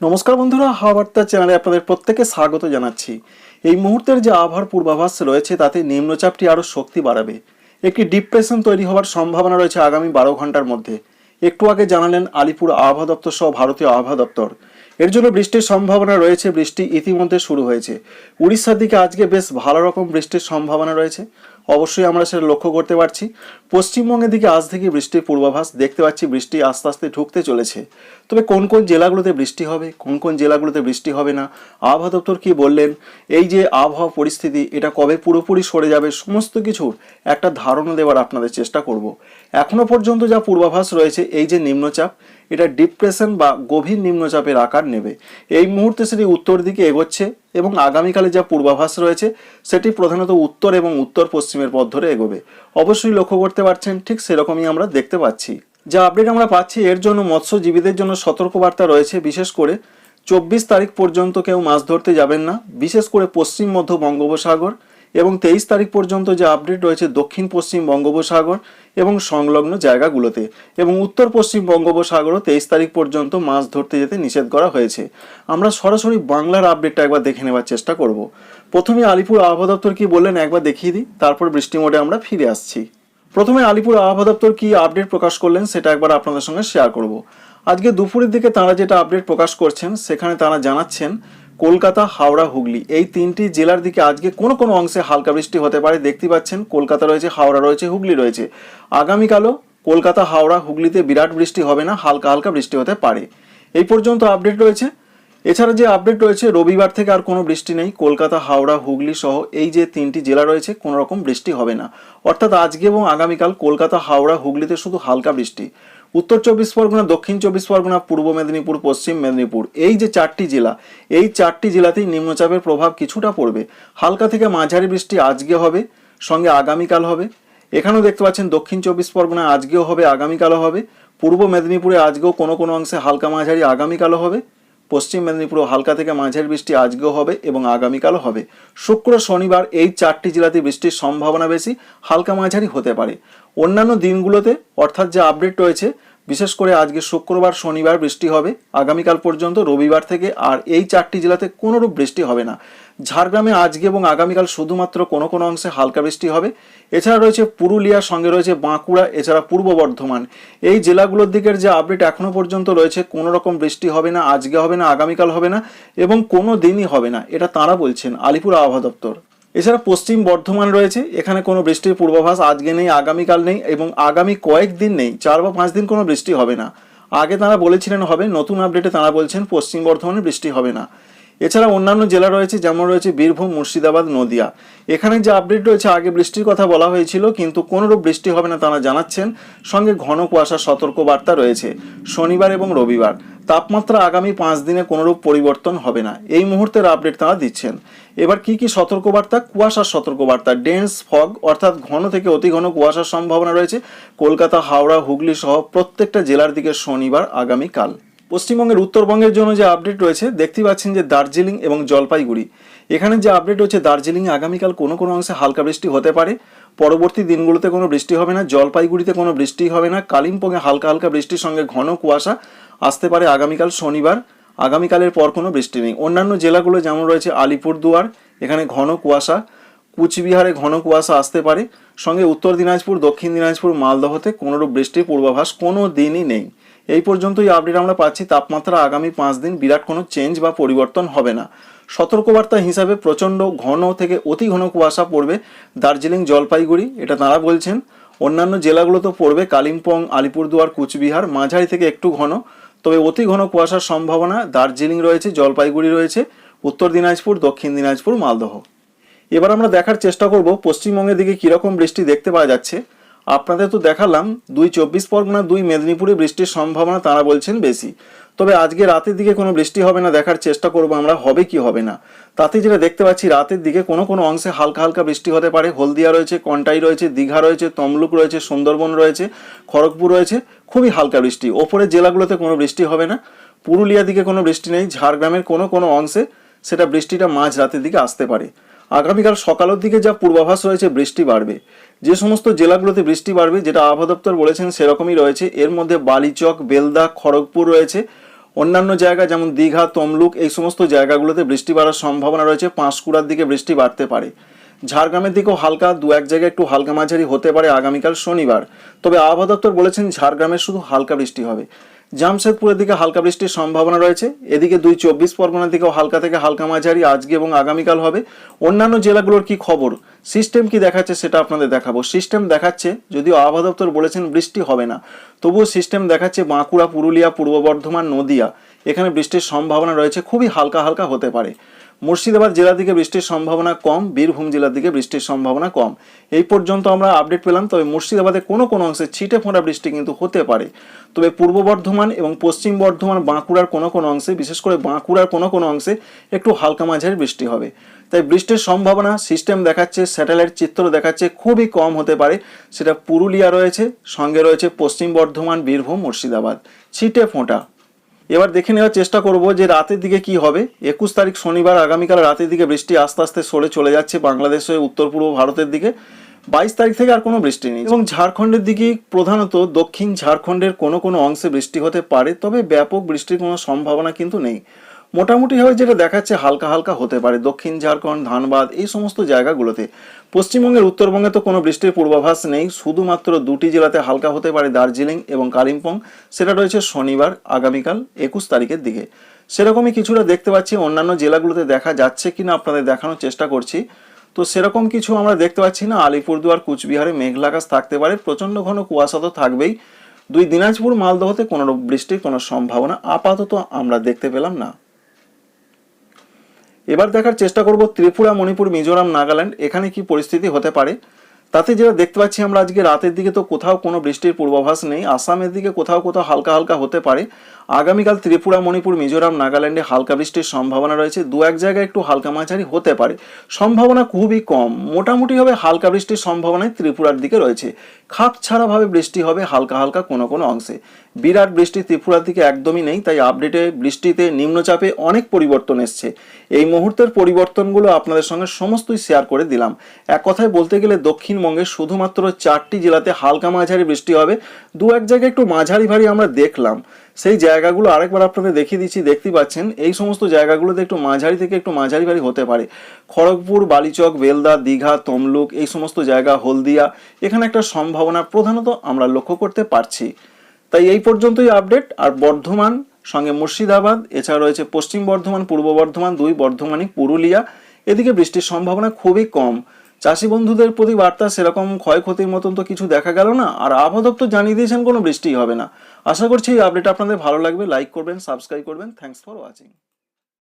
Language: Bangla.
নমস্কার বন্ধুরা, হাওয়াবার্তা চ্যানেলে আপনাদের প্রত্যেকে স্বাগত জানাচ্ছি। এই মুহূর্তের যে আবহাওয়ার পূর্বাভাস রয়েছে, তাতে নিম্নচাপটি আরও শক্তি বাড়াবে। একটি ডিপ্রেশন তৈরি হওয়ার সম্ভাবনা রয়েছে আগামী বারো ঘণ্টার মধ্যে। একটু আগে জানালেন আলিপুর আবহাওয়া দপ্তর সহ ভারতীয় আবহাওয়া দপ্তর। এর জন্য বৃষ্টির সম্ভাবনা রয়েছে, বৃষ্টি ইতিমধ্যে শুরু হয়েছে। উড়িষ্যার দিকে আজকে বেশ ভালো রকম বৃষ্টির সম্ভাবনা রয়েছে। অবশ্যই আমরা সেটা লক্ষ্য করতে পারছি। পশ্চিমবঙ্গের দিকে আজ থেকে বৃষ্টির পূর্বাভাস দেখতে পাচ্ছি, বৃষ্টি আস্তে আস্তে ঢুকতে চলেছে। তবে কোন কোন জেলাগুলোতে বৃষ্টি হবে, কোন কোন জেলাগুলোতে বৃষ্টি হবে না, আবহাওয়া দপ্তর কি বললেন, এই যে আবহাওয়া পরিস্থিতি, এটা কবে পুরোপুরি সরে যাবে, সমস্ত কিছুর একটা ধারণা দেওয়ার আপনাদের চেষ্টা করব। এখনও পর্যন্ত যা পূর্বাভাস রয়েছে, এই যে নিম্নচাপ, এটা ডিপ্রেশন বা গভীর নিম্নচাপের আকার নেবে। এই মুহূর্তে সেটি উত্তর দিকে এগোচ্ছে এবং আগামীকালে যা পূর্বাভাস রয়েছে, সেটি প্রধানত উত্তর এবং উত্তর পশ্চিমের পথ ধরে এগোবে। অবশ্যই লক্ষ্য করতে পারছেন, ঠিক সেরকমই আমরা দেখতে পাচ্ছি। যা আপডেট আমরা পাচ্ছি, এর জন্য মৎস্যজীবীদের জন্য সতর্কবার্তা রয়েছে, বিশেষ করে চব্বিশ তারিখ পর্যন্ত কেউ মাছ ধরতে যাবেন না, বিশেষ করে পশ্চিম মধ্য বঙ্গোপসাগর এবং তেইশ তারিখ পর্যন্ত যে আপডেট রয়েছে দক্ষিণ পশ্চিম বঙ্গোপসাগর এবং সংলগ্ন জায়গাগুলোতে এবং উত্তর পশ্চিম বঙ্গোপসাগরও তেইশ তারিখ পর্যন্ত মাছ ধরতে যেতে নিষেধ করা হয়েছে। আমরা সরাসরি বাংলার আপডেটটা একবার দেখে নেওয়ার চেষ্টা করব। প্রথমে আলিপুর আবহাওয়া দপ্তর কি বললেন একবার দেখিয়ে দিই, তারপর বৃষ্টি মোডে আমরা ফিরে আসছি। প্রথমে আলিপুর আবহাওয়া দপ্তর কি আপডেট প্রকাশ করলেন সেটা একবার আপনাদের সঙ্গে শেয়ার করব। আজকে দুপুরের দিকে তারা যেটা আপডেট প্রকাশ করছেন, সেখানে তারা জানাচ্ছেন কলকাতা, হাওড়া, হুগলি এই তিনটি জেলার দিকে আজকে কোনো কোনো অংশে হালকা বৃষ্টি হতে পারে। দেখতে পাচ্ছেন কলকাতা রয়েছে, হাওড়া রয়েছে, হুগলি রয়েছে। আগামীকালও কলকাতা, হাওড়া, হুগলিতে বিরাট বৃষ্টি হবে না, হালকা হালকা বৃষ্টি হতে পারে। এই পর্যন্ত আপডেট রয়েছে। এছাড়া যে আপডেট রয়েছে, রবিবার থেকে আর কোনো বৃষ্টি নেই। কলকাতা, হাওড়া, হুগলি সহ এই যে তিনটি জেলা রয়েছে, কোনো রকম বৃষ্টি হবে না। অর্থাৎ আজকে এবং আগামীকাল কলকাতা, হাওড়া, হুগলিতে শুধু হালকা বৃষ্টি। উত্তর চব্বিশ পরগনা, দক্ষিণ চব্বিশ পরগনা, পূর্ব মেদিনীপুর, পশ্চিম মেদিনীপুর, এই যে চারটি জেলা, এই চারটি জেলাতেই নিম্নচাপের প্রভাব কিছুটা পড়বে। হালকা থেকে মাঝারি বৃষ্টি আজকে হবে, সঙ্গে আগামীকাল হবে। এখানেও দেখতে পাচ্ছেন দক্ষিণ চব্বিশ পরগনা আজকেও হবে, আগামীকালও হবে। পূর্ব মেদিনীপুরে আজকেও কোনো কোনো অংশে হালকা মাঝারি, আগামীকালও হবে। পশ্চিম মেদিনীপুর হালকা থেকে মাঝের বৃষ্টি আজকেও হবে এবং আগামীকালও হবে। শুক্র, শনিবার এই চারটি জেলাতে বৃষ্টির সম্ভাবনা বেশি, হালকা মাঝারি হতে পারে। অন্যান্য দিনগুলোতে অর্থাৎ যে আপডেট রয়েছে, বিশেষ করে আজকে শুক্রবার, শনিবার বৃষ্টি হবে, আগামীকাল পর্যন্ত রবিবার থেকে আর এই চারটি জেলাতে কোনোরূপ বৃষ্টি হবে না। ঝাড়গ্রামে আজকে এবং আগামীকাল শুধুমাত্র কোনো কোনো অংশে হালকা বৃষ্টি হবে। এছাড়া রয়েছে পুরুলিয়ার সঙ্গে রয়েছে বাঁকুড়া, এছাড়া পূর্ব বর্ধমান। এই জেলাগুলোর দিকের যে আপডেট এখনও পর্যন্ত রয়েছে, কোনো রকম বৃষ্টি হবে না, আজকে হবে না, আগামীকাল হবে না এবং কোনো দিনই হবে না, এটা তাঁরা বলছেন আলিপুর আবহাওয়া দপ্তর। এছাড়া পশ্চিম বর্ধমান রয়েছে, এখানে কোনো বৃষ্টির পূর্বাভাস আজকে নেই, আগামীকাল নেই এবং আগামী কয়েকদিন নেই, চার বা পাঁচ দিন কোনো বৃষ্টি হবে না। আগে তারা বলেছিলেন হবে, নতুন আপডেটে তারা বলছেন পশ্চিম বর্ধমানে বৃষ্টি হবে না। এছাড়া অন্যান্য জেলা রয়েছে, যেমন রয়েছে বীরভূম, মুর্শিদাবাদ, নদিয়া। এখানে যে আপডেট রয়েছে, আগে বৃষ্টির কথা বলা হয়েছিল, কিন্তু কোনোরূপ বৃষ্টি হবে না তারা জানাচ্ছেন। সঙ্গে ঘন কুয়াশা সতর্ক বার্তা রয়েছে শনিবার এবং রবিবার। তাপমাত্রা আগামী পাঁচ দিনে কোনোরূপ পরিবর্তন হবে না। এই মুহূর্তের আপডেট তারা দিচ্ছেন। এবার কি কি সতর্কবার্তা? কুয়াশার সতর্কবার্তা ডেন্স ফগ অর্থাৎ ঘন থেকে অতি ঘন কুয়াশার সম্ভাবনা রয়েছে। কলকাতা, হাওড়া, হুগলি সহ প্রত্যেকটা জেলার দিকে শনিবার আগামীকাল। পশ্চিমবঙ্গের উত্তরবঙ্গের জন্য যে আপডেট রয়েছে, দেখতে পাচ্ছেন যে দার্জিলিং এবং জলপাইগুড়ি। এখানে যে আপডেট হচ্ছে দার্জিলিংয়ে আগামীকাল কোনো কোনো অংশে হালকা বৃষ্টি হতে পারে। পরবর্তী দিনগুলোতে কোনো বৃষ্টি হবে না, জলপাইগুড়িতে কোনো বৃষ্টি হবে না। কালিম্পংয়ে হালকা হালকা বৃষ্টির সঙ্গে ঘন কুয়াশা আসতে পারে আগামীকাল শনিবার। আগামীকালের পর কোনো বৃষ্টি নেই। অন্যান্য জেলাগুলো যেমন রয়েছে, আলিপুরদুয়ার, এখানে ঘন কুয়াশা। কুচবিহারে ঘন কুয়াশা আসতে পারে। সঙ্গে উত্তর দিনাজপুর, দক্ষিণ দিনাজপুর, মালদহতে কোনোরূপ বৃষ্টির পূর্বাভাস কোনো দিনই নেই। এই পর্যন্তই আপডেট আমরা পাচ্ছি। তাপমাত্রা আগামী পাঁচ দিন বিরাট কোনো চেঞ্জ বা পরিবর্তন হবে না। সতর্কবার্তা হিসাবে প্রচণ্ড ঘন থেকে অতি ঘন কুয়াশা পড়বে দার্জিলিং, জলপাইগুড়ি, এটা তাঁরা বলছেন। অন্যান্য জেলাগুলোতেও পড়বে কালিম্পং, আলিপুরদুয়ার, কুচবিহার, মাঝারি থেকে একটু ঘন। তবে অতি ঘন কুয়াশার সম্ভাবনা দার্জিলিং রয়েছে, জলপাইগুড়ি রয়েছে, উত্তর দিনাজপুর, দক্ষিণ দিনাজপুর, মালদহ। এবার আমরা দেখার চেষ্টা করব পশ্চিমবঙ্গের দিকে কীরকম বৃষ্টি দেখতে পাওয়া যাচ্ছে। আপনাদের তো দেখালাম, দুই চব্বিশ পরগনা, দুই মেদিনীপুরে বৃষ্টির সম্ভাবনা তারা বলছেন বেশি। তবে আজকে রাতের দিকে কোনো বৃষ্টি হবে না, দেখার চেষ্টা করব আমরা, হবে কি হবে না। তাতে যেটা দেখতে পাচ্ছি, রাতের দিকে কোনো কোনো অংশে হালকা হালকা বৃষ্টি হতে পারে। হলদিয়া রয়েছে, কন্টাই রয়েছে, দীঘা রয়েছে, তমলুক রয়েছে, সুন্দরবন রয়েছে, খড়গপুর রয়েছে, খুবই হালকা বৃষ্টি। ওপরের জেলাগুলোতে কোনো বৃষ্টি হবে না। পুরুলিয়া দিকে কোনো বৃষ্টি নেই, ঝাড়গ্রামের কোনো কোনো অংশে সেটা বৃষ্টিটা মাঝ রাতের দিকে আসতে পারে। আগামীকাল সকালের দিকে যা পূর্বাভাস রয়েছে বৃষ্টি বাড়বে। যে সমস্ত জেলাগুলোতে বৃষ্টি বাড়বে, যেটা আবহাওয়া দপ্তর বলেছেন, সেরকমই রয়েছে। এর মধ্যে বালিচক, বেলদা, খড়গপুর রয়েছে। অন্যান্য জায়গা যেমন দীঘা, তমলুক, এই সমস্ত জায়গাগুলোতে বৃষ্টি বাড়ার সম্ভাবনা রয়েছে। পাঁশকুড়ার দিকে বৃষ্টি বাড়তে পারে। ঝাড়গ্রামের দিকেও হালকা, দু এক জায়গায় একটু হালকা মাঝারি হতে পারে আগামীকাল শনিবার। তবে আবহাওয়া দপ্তর বলেছেন, ঝাড়গ্রামে শুধু হালকা বৃষ্টি হবে। জামশেদপুরের দিকে হালকা বৃষ্টির সম্ভাবনা রয়েছে। এদিকে দুই চব্বিশ পরগনার দিকেও হালকা থেকে হালকা মাঝারি আজকে এবং আগামীকাল হবে। অন্যান্য জেলাগুলোর কি খবর? সিস্টেম কি দেখাচ্ছে সেটা আপনাদের দেখাবো। সিস্টেম দেখাচ্ছে, যদিও আবহাওয়া দপ্তর বলেছেন বৃষ্টি হবে না। তবুও সিস্টেম দেখাচ্ছে বাঁকুড়া, পুরুলিয়া, পূর্ব বর্ধমান, নদিয়া। এখানে বৃষ্টির সম্ভাবনা রয়েছে, খুবই হালকা হালকা হতে পারে। মুর্শিদাবাদ জেলার দিকে বৃষ্টির সম্ভাবনা কম, বীরভূম জেলার দিকে বৃষ্টির সম্ভাবনা কম। এই পর্যন্ত আমরা আপডেট পেলাম, তবে মুর্শিদাবাদে কোনো কোনো অংশে ছিটে ফোঁটা বৃষ্টি কিন্তু হতে পারে। তবে পূর্ব বর্ধমান এবং পশ্চিম বর্ধমান, বাঁকুড়ার কোনো কোনো অংশে, বিশেষ করে বাঁকুড়ার কোনো কোনো অংশে একটু হালকা মাঝারি বৃষ্টি হবে। তাই বৃষ্টির সম্ভাবনা সিস্টেম দেখাচ্ছে স্যাটেলাইট চিত্র দেখাচ্ছে খুবই কম হতে পারে। সেটা পুরুলিয়া রয়েছে, সঙ্গে রয়েছে পশ্চিম বর্ধমান, বীরভূম, মুর্শিদাবাদ। ছিটে ফোঁটা। এবার দেখে নেওয়ার চেষ্টা করব যে রাতের দিকে কি হবে। একুশ তারিখ শনিবার, আগামীকাল রাতের দিকে বৃষ্টি আস্তে আস্তে সরে চলে যাচ্ছে বাংলাদেশ হয়ে উত্তর পূর্ব ভারতের দিকে। বাইশ তারিখ থেকে আর কোনো বৃষ্টি নেই। এবং ঝাড়খণ্ডের দিকে প্রধানত দক্ষিণ ঝাড়খণ্ডের কোনো কোনো অংশে বৃষ্টি হতে পারে, তবে ব্যাপক বৃষ্টির কোনো সম্ভাবনা কিন্তু নেই। মোটামুটিভাবে যেটা দেখাচ্ছে হালকা হালকা হতে পারে। দক্ষিণ ঝাড়খণ্ড, ধানবাদ এই সমস্ত জায়গাগুলোতে। পশ্চিমবঙ্গের উত্তরবঙ্গে তো কোনো বৃষ্টির পূর্বাভাস নেই। শুধুমাত্র দুটি জেলাতে হালকা হতে পারে দার্জিলিং এবং কালিম্পং। সেটা রয়েছে শনিবার, আগামীকাল একুশ তারিখের দিকে। সেরকমই কিছুটা দেখতে পাচ্ছি। অন্যান্য জেলাগুলোতে দেখা যাচ্ছে কিনা আপনাদের দেখানোর চেষ্টা করছি। তো সেরকম কিছু আমরা দেখতে পাচ্ছি না। আলিপুরদুয়ার, কুচবিহারে মেঘলা আকাশ থাকতে পারে। প্রচণ্ড ঘন কুয়াশা তো থাকবেই। দুই দিনাজপুর, মালদহতে কোনো বৃষ্টির কোনো সম্ভাবনা আপাতত আমরা দেখতে পেলাম না। এবার দেখার চেষ্টা করব ত্রিপুরা, মণিপুর, মিজোরাম, নাগাল্যান্ড, এখানে কি পরিস্থিতি হতে পারে। তাতে যেটা দেখতে পাচ্ছি আমরা আজকে রাতের দিকে তো কোথাও কোনো বৃষ্টির পূর্বাভাস নেই। আসামের দিকে কোথাও কোথাও হালকা হালকা হতে পারে। আগামীকাল ত্রিপুরা, মণিপুর, মিজোরাম, নাগাল্যান্ডে হালকা বৃষ্টির সম্ভাবনা রয়েছে। দু এক জায়গায় একটু হালকা মাঝারি হতে পারে। সম্ভাবনা খুবই কম। মোটামুটিভাবে হালকা বৃষ্টির সম্ভাবনাই ত্রিপুরার দিকে রয়েছে। খাপ ছাড়াভাবে বৃষ্টি হবে হালকা হালকা কোনো কোনো অংশে। বিরাট বৃষ্টি ত্রিপুরার দিকে একদমই নেই, তাই আপডেটে বৃষ্টিতে নিম্নচাপে অনেক পরিবর্তন এসছে। এই মুহূর্তের পরিবর্তনগুলো আপনাদের সঙ্গে সমস্তই শেয়ার করে দিলাম। এক কথায় বলতে গেলে দক্ষিণবঙ্গে শুধুমাত্র চারটি জেলাতে হালকা মাঝারি বৃষ্টি হবে। দু এক জায়গায় একটু মাঝারি ভারী আমরা দেখলাম। সেই জায়গাগুলো আরেকবার আপনাদের দেখিয়ে দিচ্ছি দেখতে পাচ্ছেন, এই সমস্ত জায়গাগুলোতে একটু মাঝারি থেকে একটু মাঝারি ভারী হতে পারে। খড়গপুর, বালিচক, বেলদা, দীঘা, তমলুক, এই সমস্ত জায়গা, হলদিয়া, এখানে একটা সম্ভাবনা প্রধানত আমরা লক্ষ্য করতে পারছি। তাই এই পর্যন্তই আপডেট আর বর্ধমান, সঙ্গে মুর্শিদাবাদ, এছাড়া রয়েছে পশ্চিম বর্ধমান, পূর্ব বর্ধমান, দুই বর্ধমানই পুরুলিয়া। এদিকে বৃষ্টির সম্ভাবনা খুবই কম। চাষি বন্ধুদের প্রতি বার্তা, সেরকম ক্ষয়ক্ষতির মতন তো কিছু দেখা গেল না। আর আবহাওয়া জানিয়ে দিয়েছেন কোনো বৃষ্টিই হবে না। আশা করছি এই আপডেট আপনাদের ভালো লাগবে। লাইক করবেন সাবস্ক্রাইব করবেন। Thanks for watching